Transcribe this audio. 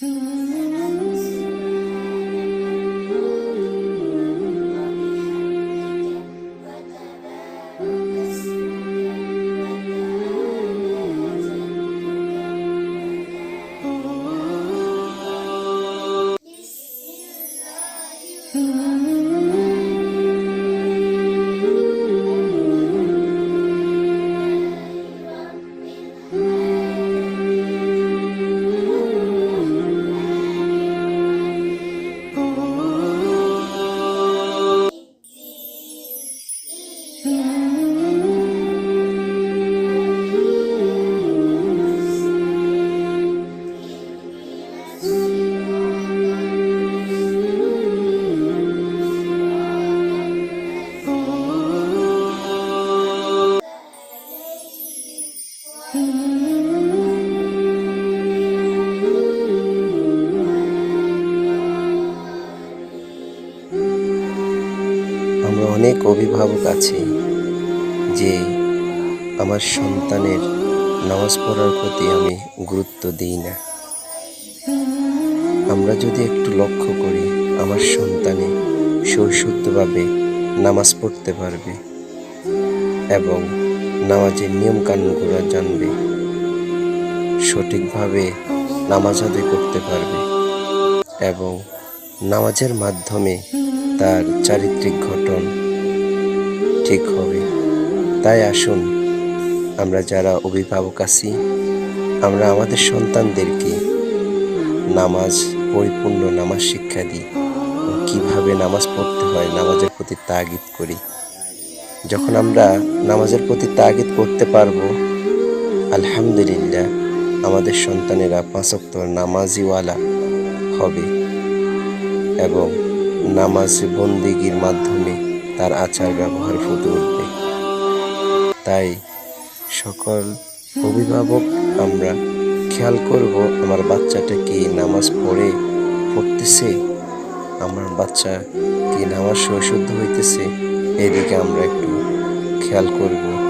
hmm আমরা অনেক অভিভাবক আছি যে আমার সন্তানের নামাজ পড়ার প্রতি আমি গুরুত্ব দিই না। আমরা যদি একটু লক্ষ্য করি, আমার সন্তানে সৌশুদ্ধভাবে নামাজ পড়তে পারবে এবং নামাজের নিয়মকানুনগুলো জানবে, সঠিকভাবে নামাজ আদায় করতে পারবে এবং নামাজের মাধ্যমে তার চারিত্রিক ঘটন ঠিক হবে। তাই আসুন, আমরা যারা অভিভাবক আছি, আমরা আমাদের সন্তানদেরকে নামাজ পরিপূর্ণ নামাজ শিক্ষা দিই কীভাবে নামাজ পড়তে হয় নামাজের প্রতি তাগিদ করি। যখন আমরা নামাজের প্রতি তাগিদ করতে পারব, আলহামদুলিল্লাহ, আমাদের সন্তানেরা পাঁচক্ত নামাজিওয়ালা হবে এবং নামাজ বন্দিগির মাধ্যমে তার আচার ব্যবহার ফুটে উঠবে। তাই সকল অভিভাবক, আমরা খেয়াল করব আমার বাচ্চাটা কি নামাজ পড়ে, পড়তেছে? আমার বাচ্চা কি নামাজ শুদ্ধ হইতেছে? এদিকে আমরা একটু খেয়াল করব।